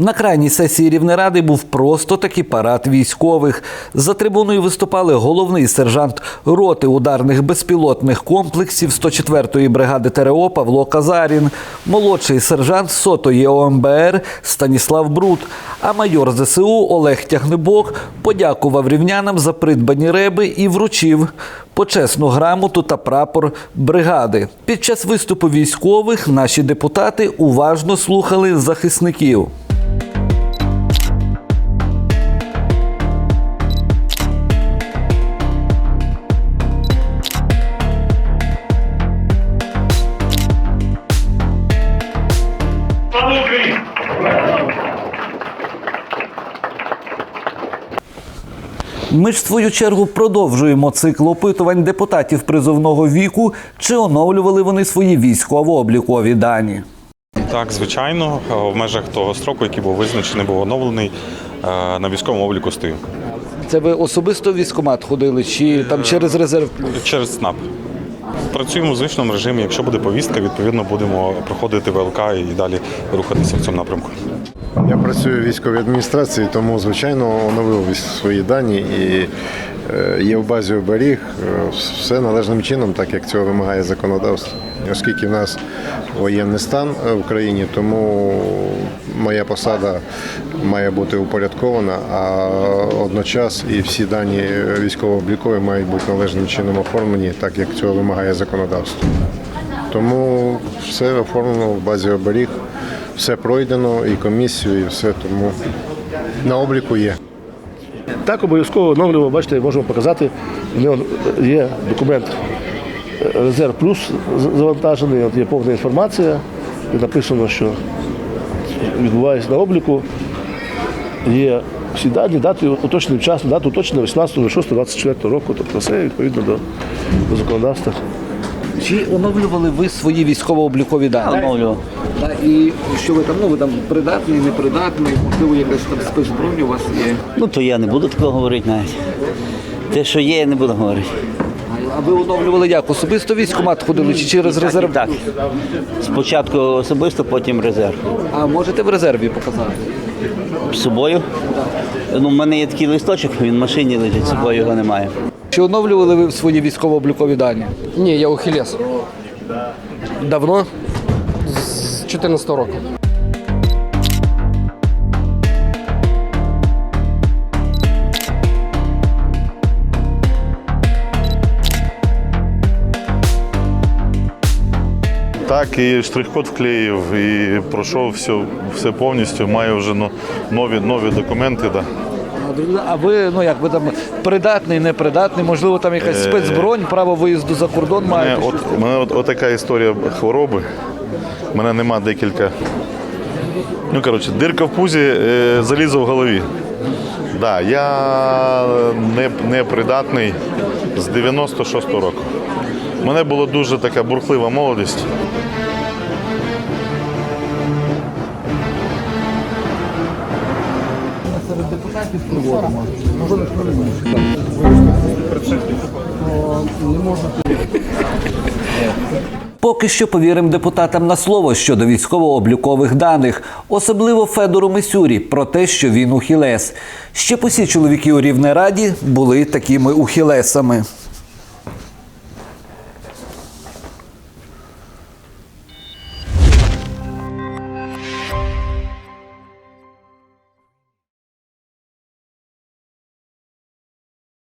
На крайній сесії Рівнеради був просто такий парад військових. За трибуною виступали головний сержант роти ударних безпілотних комплексів 104-ї бригади ТРО Павло Казарін, молодший сержант сотої ОМБР Станіслав Брут, а майор ЗСУ Олег Тягнебок подякував рівнянам за придбані реби і вручив почесну грамоту та прапор бригади. Під час виступу військових наші депутати уважно слухали захисників. Ми ж в свою чергу продовжуємо цикл опитувань депутатів призовного віку, чи оновлювали вони свої військово-облікові дані. Так, звичайно, в межах того строку, який був визначений, був оновлений е, на військовому обліку стою Це ви особисто в військкомат ходили, чи там через резерв? через СНАП. Працюємо в звичному режимі. Якщо буде повістка, відповідно будемо проходити ВЛК і далі рухатися в цьому напрямку. Я працюю в військовій адміністрації, тому звичайно оновив свої дані і е, є в базі оберіг е, все належним чином, так як цього вимагає законодавство. Оскільки в нас воєнний стан е, в країні, тому моя посада має бути упорядкована, а одночас і всі дані військово-облікові мають бути належним чином оформлені, так як цього вимагає законодавство. Тому все оформлено в базі оберіг, все пройдено, і комісію, і все, тому на обліку є. Так, обов'язково оновлюємо, бачите, можемо показати. У нього є документ е, Резерв Плюс завантажений, от є повна інформація, де написано, що відбувається на обліку. Є всі дані, дати уточненим часом, дату уточнена 18.06.24 року, тобто все відповідно до законодавства. Чи оновлювали ви свої військово-облікові дані? Оновлював. Та, і що ви там, ну ви там придатний, непридатний, можливо, якась там спецбронь у вас є. Ну то я не буду такого говорити навіть. Те, що є, я не буду говорити. А ви оновлювали як? Особисто військкомат ходили чи через резерв? Так. Спочатку особисто, потім резерв. А можете в резерві показати? З собою. Ну, в мене є такий листочок, він в машині лежить, з собою його немає. Чи оновлювали ви свої військово-облікові дані? Ні, я ухилес. Давно? З 14 року. Так, і штрих-код вклеїв, і пройшов все, все повністю. Маю вже ну, нові, нові документи. Да. А ви ну як ви там придатний, непридатний, можливо, там якась спецбронь, право виїзду за кордон Мене, от, у мене от, отака історія хвороби. У мене нема декілька. Ну, коротше, дирка в пузі, е, залізо в голові. Да, я не, не придатний з 96-го року. У мене була дуже така бурхлива молодість. Поки що повіримо депутатам на слово щодо військово-облікових даних, особливо Федору Мисюрі, про те, що він ухілес. Ще посі чоловіки у Рівнераді були такими ухілесами.